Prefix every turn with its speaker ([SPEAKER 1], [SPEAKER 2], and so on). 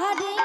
[SPEAKER 1] Hare Hare Krishna Hare